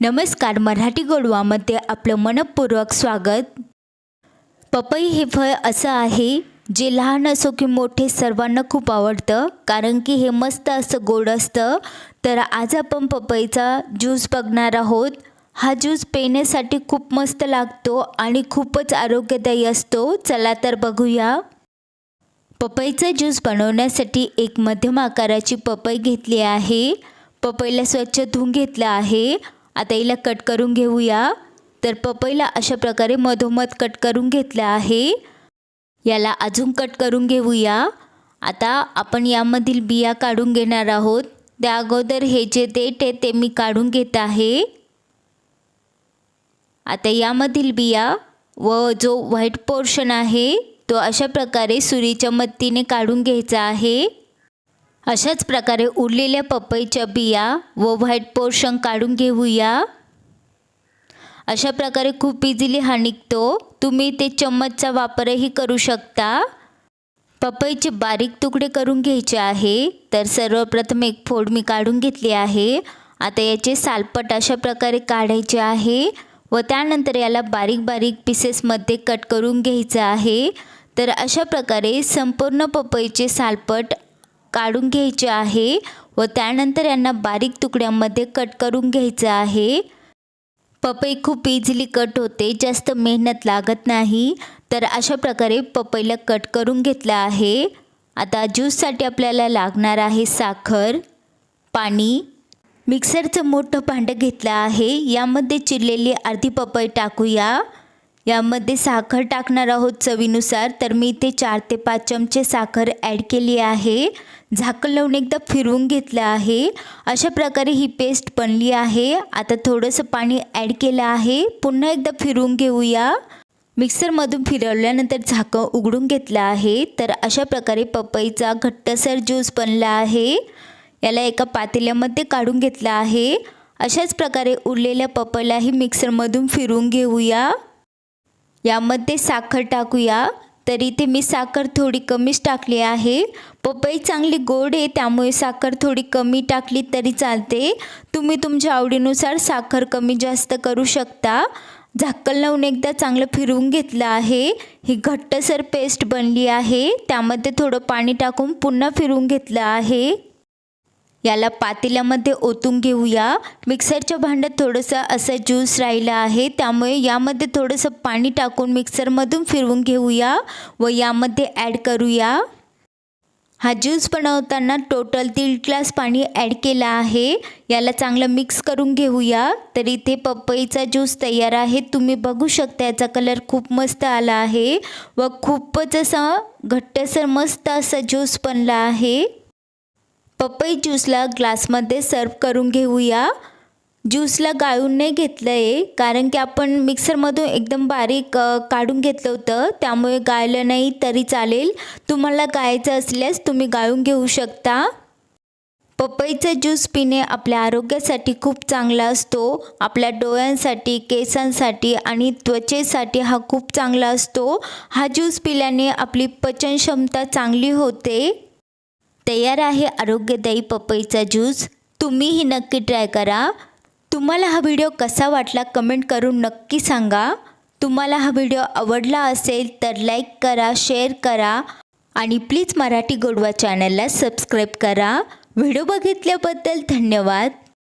नमस्कार मराठी गोडवामध्ये आपलं मनपूर्वक स्वागत. पपई हे फळ असं आहे जे लहान असो की मोठे सर्वांना खूप आवडतं. कारण की हे मस्त असं गोड असतं. तर आज आपण पपईचा ज्यूस बघणार आहोत. हा ज्यूस पिण्यासाठी खूप मस्त लागतो आणि खूपच आरोग्यदायी असतो. चला तर बघूया. पपईचा ज्यूस बनवण्यासाठी एक मध्यम आकाराची पपई घेतली आहे. पपईला स्वच्छ धुवून घेतलं आहे. आता हिला कट करून घेऊया. तर पपईला अशा प्रकारे मधोमध कट करून घेतलं आहे. याला अजून कट करून घेऊया. आता आपण यामधील बिया काढून घेणार आहोत. त्या अगोदर हे जे देठ आहे ते मी काढून घेत आहे. आता यामधील बिया व जो व्हाईट पोर्शन आहे तो अशा प्रकारे सुरीच्या मदतीने काढून घ्यायचा आहे. अशाच प्रकारे उरलेल्या पपईच्या बिया व व्हाईट पोर्शन काढून घेऊया. अशा प्रकारे खूप इझिली हा निघतो. तुम्ही ते चम्मचचा वापरही करू शकता. पपईचे बारीक तुकडे करून घ्यायचे आहे. तर सर्वप्रथम एक फोड मी काढून घेतली आहे. आता याचे सालपट अशा प्रकारे काढायचे आहे व त्यानंतर याला बारीक बारीक पीसेसमध्ये कट करून घ्यायचं आहे. तर अशा प्रकारे संपूर्ण पपईचे सालपट काढून घ्यायचे आहे व त्यानंतर यांना बारीक तुकड्यांमध्ये कट करून घ्यायचं आहे. पपई खूप इझिली कट होते जास्त मेहनत लागत नाही. तर अशा प्रकारे पपईला कट करून घेतलं आहे. आता ज्यूससाठी आपल्याला लागणार आहे साखर पाणी. मिक्सरचं मोठं भांडं घेतलं आहे. यामध्ये चिरलेली अर्धी पपई टाकूया. यामध्ये साखर टाकणार आहोत चवीनुसार. तर मी इथे चार ते पाच चमचे साखर ॲड केली आहे. झाकण लावून एकदा फिरवून घेतलं आहे. अशा प्रकारे ही पेस्ट बनली आहे. आता थोडंसं पाणी ॲड केलं आहे. पुन्हा एकदा फिरवून घेऊया. मिक्सरमधून फिरवल्यानंतर झाकं उघडून घेतलं आहे. तर अशा प्रकारे पपईचा घट्टसर ज्यूस बनला आहे. याला एका पातेल्यामध्ये काढून घेतला आहे. अशाच प्रकारे उरलेल्या पपईलाही मिक्सरमधून फिरवून घेऊया. यामध्ये साखर टाकूया. तर इथे मी साखर थोडी कमीच टाकली आहे. पपई चांगली गोड आहे त्यामुळे साखर थोडी कमी टाकली तरी चालते. तुम्ही तुमच्या आवडीनुसार साखर कमी जास्त करू शकता. झाकण लावून एकदा चांगलं फिरवून घेतलं आहे. ही घट्टसर पेस्ट बनली आहे. त्यामध्ये थोडं पाणी टाकून पुन्हा फिरवून घेतलं आहे. याला पातेल्यामध्ये ओतून घेऊया. मिक्सरच्या भांड्यात थोडंसं असं ज्यूस राहिलं आहे. त्यामुळे यामध्ये थोडंसं पाणी टाकून मिक्सरमधून फिरवून घेऊया व यामध्ये ॲड करूया. हा ज्यूस बनवताना टोटल दीड ग्लास पाणी ॲड केलं आहे. याला चांगलं मिक्स करून घेऊया. तर इथे पपईचा ज्यूस तयार आहे. तुम्ही बघू शकता याचा कलर खूप मस्त आला आहे व खूपच असा घट्टसर मस्त असा ज्यूस बनला आहे. पपई ज्यूसला ग्लासमध्ये सर्व करून घेऊया. ज्यूसला गाळून नाही घेतलं आहे कारण की आपण मिक्सरमधून एकदम बारीक काढून घेतलं होतं. त्यामुळे गाळलं नाही तरी चालेल. तुम्हाला गाळायचं असल्यास तुम्ही गाळून घेऊ शकता. पपईचा ज्यूस पिणे आपल्या आरोग्यासाठी खूप चांगला असतो. आपल्या डोळ्यांसाठी केसांसाठी आणि त्वचेसाठी हा खूप चांगला असतो. हा ज्यूस पिल्याने आपली पचनक्षमता चांगली होते. तयार आहे आरोग्यदायी पपईचा ज्यूस. तुम्हीही नक्की ट्राय करा. तुम्हाला हा व्हिडिओ कसा वाटला कमेंट करून नक्की सांगा. तुम्हाला हा व्हिडिओ आवडला असेल तर लाईक करा शेअर करा आणि प्लीज मराठी गोडवा चॅनलला सबस्क्राईब करा. व्हिडिओ बघितल्याबद्दल धन्यवाद.